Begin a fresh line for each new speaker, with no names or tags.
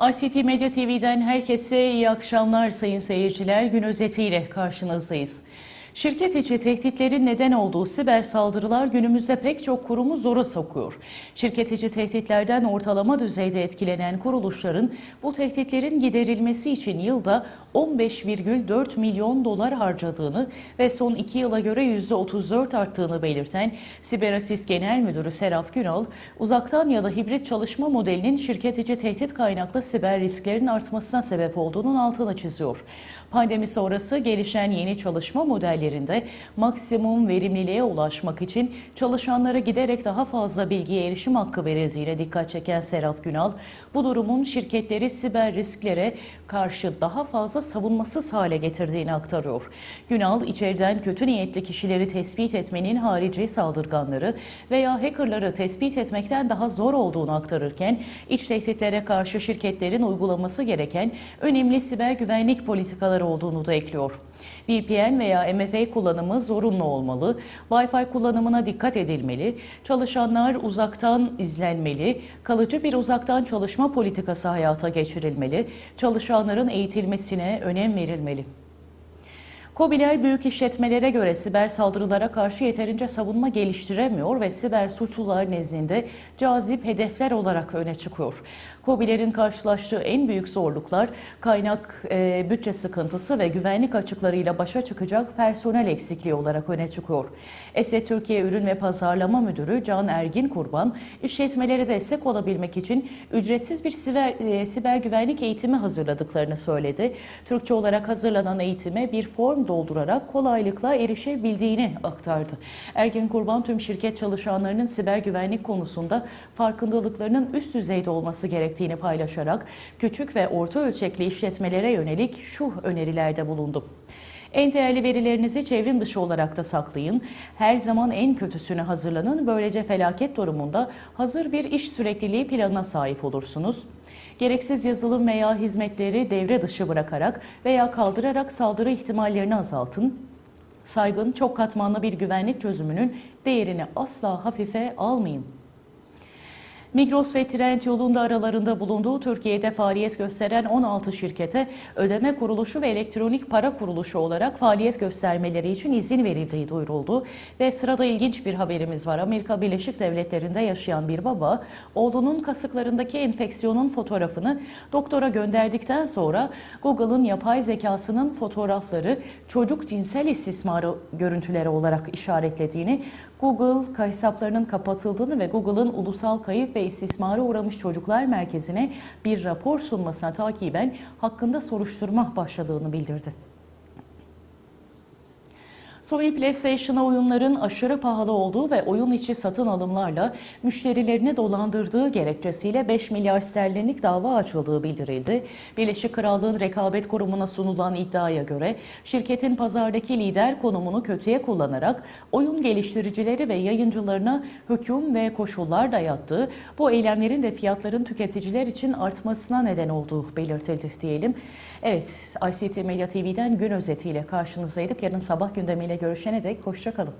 ICT Medya TV'den herkese iyi akşamlar sayın seyirciler. Gün özetiyle karşınızdayız. Şirket içi tehditlerin neden olduğu siber saldırılar günümüzde pek çok kurumu zora sokuyor. Şirket içi tehditlerden ortalama düzeyde etkilenen kuruluşların bu tehditlerin giderilmesi için yılda 15,4 milyon dolar harcadığını ve son iki yıla göre %34 arttığını belirten Siber Asist Genel Müdürü Serap Günal, uzaktan ya da hibrit çalışma modelinin şirket içi tehdit kaynaklı siber risklerin artmasına sebep olduğunun altını çiziyor. Pandemi sonrası gelişen yeni çalışma modellerinde maksimum verimliliğe ulaşmak için çalışanlara giderek daha fazla bilgiye erişim hakkı verildiğine dikkat çeken Serap Günal, bu durumun şirketleri siber risklere karşı daha fazla savunmasız hale getirdiğini aktarıyor. Günal, içeriden kötü niyetli kişileri tespit etmenin harici saldırganları veya hackerları tespit etmekten daha zor olduğunu aktarırken, iç tehditlere karşı şirketlerin uygulaması gereken önemli siber güvenlik politikaları olduğunu da ekliyor. VPN veya MFA kullanımı zorunlu olmalı, Wi-Fi kullanımına dikkat edilmeli, çalışanlar uzaktan izlenmeli, kalıcı bir uzaktan çalışma politikası hayata geçirilmeli, çalışanların eğitilmesine önem verilmeli. KOBİ'ler büyük işletmelere göre siber saldırılara karşı yeterince savunma geliştiremiyor ve siber suçlular nezdinde cazip hedefler olarak öne çıkıyor. KOBİ'lerin karşılaştığı en büyük zorluklar kaynak e, bütçe sıkıntısı ve güvenlik açıklarıyla başa çıkacak personel eksikliği olarak öne çıkıyor. ESE Türkiye Ürün ve Pazarlama Müdürü Can Ergin Kurban, işletmelere destek olabilmek için ücretsiz bir siber, e, siber güvenlik eğitimi hazırladıklarını söyledi. Türkçe olarak hazırlanan eğitime bir form doldurarak kolaylıkla erişebildiğini aktardı. Ergin Kurban tüm şirket çalışanlarının siber güvenlik konusunda farkındalıklarının üst düzeyde olması gerektiğini paylaşarak küçük ve orta ölçekli işletmelere yönelik şu önerilerde bulundu. En değerli verilerinizi çevrim dışı olarak da saklayın. Her zaman en kötüsüne hazırlanın. Böylece felaket durumunda hazır bir iş sürekliliği planına sahip olursunuz. Gereksiz yazılım veya hizmetleri devre dışı bırakarak veya kaldırarak saldırı ihtimallerini azaltın. Saygın, çok katmanlı bir güvenlik çözümünün değerini asla hafife almayın. Migros ve Trend yolunda aralarında bulunduğu Türkiye'de faaliyet gösteren 16 şirkete ödeme kuruluşu ve elektronik para kuruluşu olarak faaliyet göstermeleri için izin verildiği duyuruldu. Ve sırada ilginç bir haberimiz var. Amerika Birleşik Devletleri'nde yaşayan bir baba oğlunun kasıklarındaki enfeksiyonun fotoğrafını doktora gönderdikten sonra Google'ın yapay zekasının fotoğrafları çocuk cinsel istismarı görüntüleri olarak işaretlediğini, Google hesaplarının kapatıldığını ve Google'ın ulusal kayıp ve istismara uğramış çocuklar merkezine bir rapor sunmasına takiben hakkında soruşturma başladığını bildirdi. Sony PlayStation'a oyunların aşırı pahalı olduğu ve oyun içi satın alımlarla müşterilerini dolandırdığı gerekçesiyle 5 milyar sterlinlik dava açıldığı bildirildi. Birleşik Krallığın Rekabet Kurumu'na sunulan iddiaya göre şirketin pazardaki lider konumunu kötüye kullanarak oyun geliştiricileri ve yayıncılarına hüküm ve koşullar dayattığı bu eylemlerin de fiyatların tüketiciler için artmasına neden olduğu belirtildi diyelim. Evet, ICT Medya TV'den gün özetiyle karşınızdaydık. Yarın sabah gündemiyle görüşene dek hoşçakalın.